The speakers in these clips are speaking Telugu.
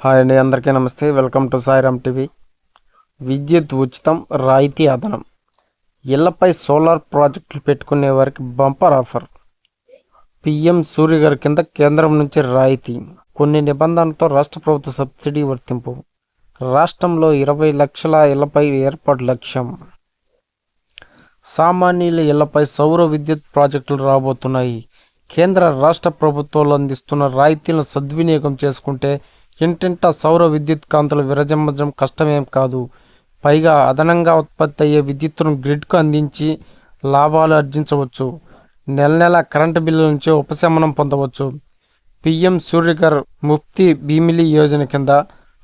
హాయ్ అండి అందరికీ నమస్తే. Welcome to Sairam TV. విద్యుత్ ఉచితం రాయితీ అదనం. ఇళ్ళపై సోలార్ ప్రాజెక్టులు పెట్టుకునే వారికి బంపర్ ఆఫర్. పిఎం సూర్య గారి కింద కేంద్రం నుంచి రాయితీ. కొన్ని నిబంధనలతో రాష్ట్ర ప్రభుత్వ సబ్సిడీ వర్తింపు. రాష్ట్రంలో ఇరవై లక్షల ఇళ్ళపై ఏర్పాటు లక్ష్యం. సామాన్యుల ఇళ్ళపై సౌర విద్యుత్ ప్రాజెక్టులు రాబోతున్నాయి. కేంద్ర రాష్ట్ర ప్రభుత్వాలు అందిస్తున్న రాయితీలను సద్వినియోగం చేసుకుంటే ఇంటింటా సౌర విద్యుత్ కాంతులు విరజమ్మడం కష్టమేం కాదు. పైగా అదనంగా ఉత్పత్తి అయ్యే విద్యుత్తును గ్రిడ్కు అందించి లాభాలు ఆర్జించవచ్చు. నెల నెల కరెంటు బిల్లు నుంచి ఉపశమనం పొందవచ్చు. పిఎం సూర్యగర్ ముఫ్తి భీమిలి యోజన కింద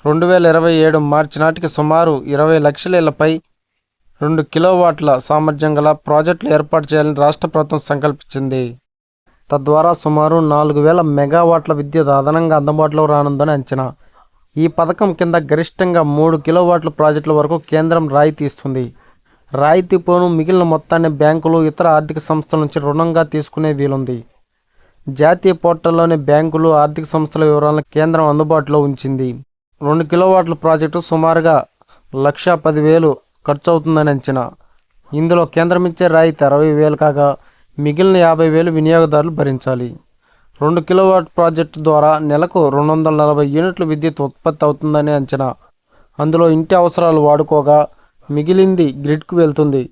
రెండు వేల ఇరవై ఏడు మార్చి నాటికి సుమారు ఇరవై లక్షల ఇళ్ళపై రెండు కిలోవాట్ల సామర్థ్యం గల ప్రాజెక్టులు ఏర్పాటు చేయాలని రాష్ట్ర ప్రభుత్వం సంకల్పించింది. తద్వారా సుమారు నాలుగు వేల మెగావాట్ల విద్యుత్ అదనంగా అందుబాటులో రానుందని అంచనా. ఈ పథకం కింద గరిష్టంగా మూడు కిలోవాట్ల ప్రాజెక్టుల వరకు కేంద్రం రాయితీ ఇస్తుంది. రాయితీ పోను మిగిలిన మొత్తాన్ని బ్యాంకులు ఇతర ఆర్థిక సంస్థల నుంచి రుణంగా తీసుకునే వీలుంది. జాతీయ పోర్టల్లోని బ్యాంకులు ఆర్థిక సంస్థల వివరాలను కేంద్రం అందుబాటులో ఉంచింది. రెండు కిలోవాట్ల ప్రాజెక్టు సుమారుగా లక్ష పదివేలు ఖర్చు అవుతుందని అంచనా. ఇందులో కేంద్రం ఇచ్చే రాయితీ అరవై వేలు కాగా మిగిలిన యాభై వేలు వినియోగదారులు భరించాలి. రెండు కిలోవాట్ ప్రాజెక్టు ద్వారా నెలకు రెండు వందల నలభై యూనిట్ల విద్యుత్ ఉత్పత్తి అవుతుందని అంచనా. అందులో ఇంటి అవసరాలు వాడుకోగా మిగిలింది గ్రిడ్కు వెళ్తుంది.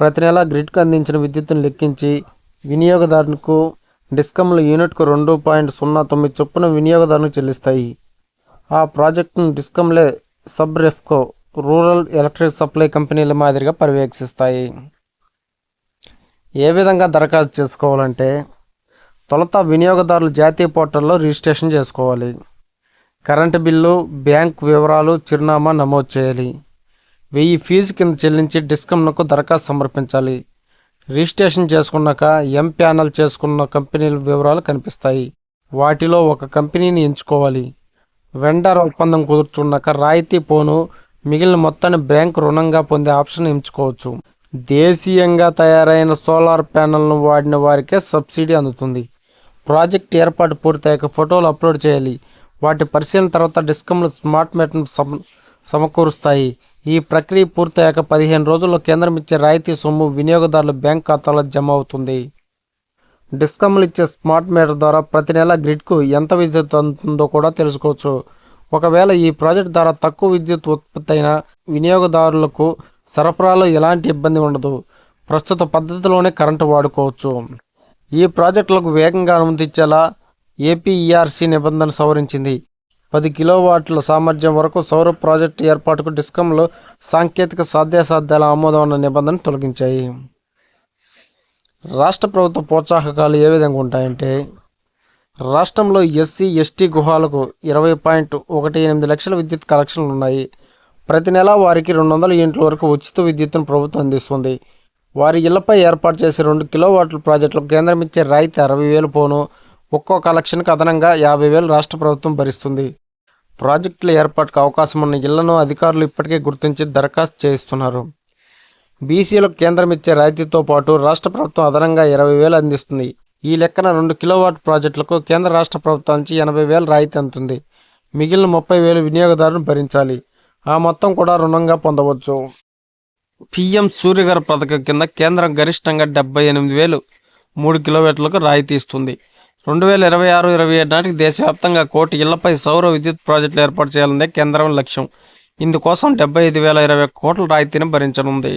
ప్రతి నెల గ్రిడ్కు అందించిన విద్యుత్తును లెక్కించి వినియోగదారునికు డిస్కమ్లు యూనిట్కు రెండు పాయింట్ సున్నా తొమ్మిది చొప్పున వినియోగదారునికి చెల్లిస్తాయి. ఆ ప్రాజెక్టును డిస్కమ్లే సబ్ రెఫ్కో రూరల్ ఎలక్ట్రిక్ సప్లై కంపెనీల మాదిరిగా పర్యవేక్షిస్తాయి. ఏ విధంగా దరఖాస్తు చేసుకోవాలంటే తొలుత వినియోగదారులు జాతీయ పోర్టల్లో రిజిస్ట్రేషన్ చేసుకోవాలి. కరెంటు బిల్లు బ్యాంక్ వివరాలు చిరునామా నమోదు చేయాలి. వెయ్యి ఫీజు కింద చెల్లించి డిస్కమ్నకు దరఖాస్తు సమర్పించాలి. రిజిస్ట్రేషన్ చేసుకున్నాక ఎం ప్యానల్ చేసుకున్న కంపెనీల వివరాలు కనిపిస్తాయి. వాటిలో ఒక కంపెనీని ఎంచుకోవాలి. వెండర్ ఒప్పందం కుదుర్చున్నాక రాయితీ పోను మిగిలిన మొత్తాన్ని బ్యాంకు రుణంగా పొందే ఆప్షన్ ఎంచుకోవచ్చు. దేశీయంగా తయారైన సోలార్ ప్యానెల్ను వాడిన వారికే సబ్సిడీ అందుతుంది. ప్రాజెక్ట్ ఏర్పాటు పూర్తయ్యాక ఫోటోలు అప్లోడ్ చేయాలి. వాటి పరిశీలన తర్వాత డిస్కమ్లు స్మార్ట్ మీటర్ను సమ సమకూరుస్తాయి. ఈ ప్రక్రియ పూర్తయ్యాక పదిహేను రోజుల్లో కేంద్రం ఇచ్చే రాయితీ సొమ్ము వినియోగదారుల బ్యాంక్ ఖాతాలో జమ అవుతుంది. డిస్కమ్లు ఇచ్చే స్మార్ట్ మీటర్ ద్వారా ప్రతి నెల గ్రిడ్కు ఎంత విద్యుత్ అందుతుందో కూడా తెలుసుకోవచ్చు. ఒకవేళ ఈ ప్రాజెక్ట్ ద్వారా తక్కువ విద్యుత్ ఉత్పత్తి అయిన వినియోగదారులకు సరఫరాలో ఎలాంటి ఇబ్బంది ఉండదు. ప్రస్తుత పద్ధతిలోనే కరెంటు వాడుకోవచ్చు. ఈ ప్రాజెక్టులకు వేగంగా అనుమతించేలా ఏపీఈఆర్సీ నిబంధన సవరించింది. పది కిలోవాట్ల సామర్థ్యం వరకు సౌర ప్రాజెక్టు ఏర్పాటుకు డిస్కంలో సాంకేతిక సాధ్యాసాధ్యాల ఆమోదం అన్న నిబంధన తొలగించాయి. రాష్ట్ర ప్రభుత్వ ప్రోత్సాహకాలు ఏ విధంగా ఉంటాయంటే రాష్ట్రంలో ఎస్సీ ఎస్టీ గుహాలకు ఇరవై పాయింట్ ఒకటి ఎనిమిది లక్షల విద్యుత్ కనెక్షన్లు ఉన్నాయి. ప్రతి నెల వారికి రెండు వందల యూనిట్ల వరకు ఉచిత విద్యుత్తును ప్రభుత్వం అందిస్తుంది. వారి ఇళ్ళపై ఏర్పాటు చేసే రెండు కిలోవాట్ల ప్రాజెక్టులకు కేంద్రం ఇచ్చే రాయితీ అరవై వేలు పోను. ఒక్కో కలెక్షన్కి అదనంగా యాభై వేలు రాష్ట్ర ప్రభుత్వం భరిస్తుంది. ప్రాజెక్టుల ఏర్పాటుకు అవకాశం ఉన్న ఇళ్ళను అధికారులు ఇప్పటికే గుర్తించి దరఖాస్తు చేయిస్తున్నారు. బీసీలకు కేంద్రం ఇచ్చే రాయితీతో పాటు రాష్ట్ర ప్రభుత్వం అదనంగా ఇరవై వేలు అందిస్తుంది. ఈ లెక్కన రెండు కిలోవాట్ ప్రాజెక్టులకు కేంద్ర రాష్ట్ర ప్రభుత్వం నుంచి ఎనభై వేలు రాయితీ అందుతుంది. మిగిలిన ముప్పై వేలు వినియోగదారును భరించాలి. ఆ మొత్తం కూడా రుణంగా పొందవచ్చు. పిఎం సూర్యగారి పథకం కింద కేంద్రం గరిష్టంగా డెబ్బై ఎనిమిది వేలు మూడు కిలోమీటర్లకు రాయితీ ఇస్తుంది రెండు వేల ఇరవై ఆరు ఇరవై ఏడు నాటికి దేశవ్యాప్తంగా కోటి ఇళ్ళపై సౌర విద్యుత్ ప్రాజెక్టులు ఏర్పాటు చేయాలనే కేంద్రం లక్ష్యం. ఇందుకోసం డెబ్బై ఐదు వేల ఇరవై కోట్ల రాయితీని భరించనుంది.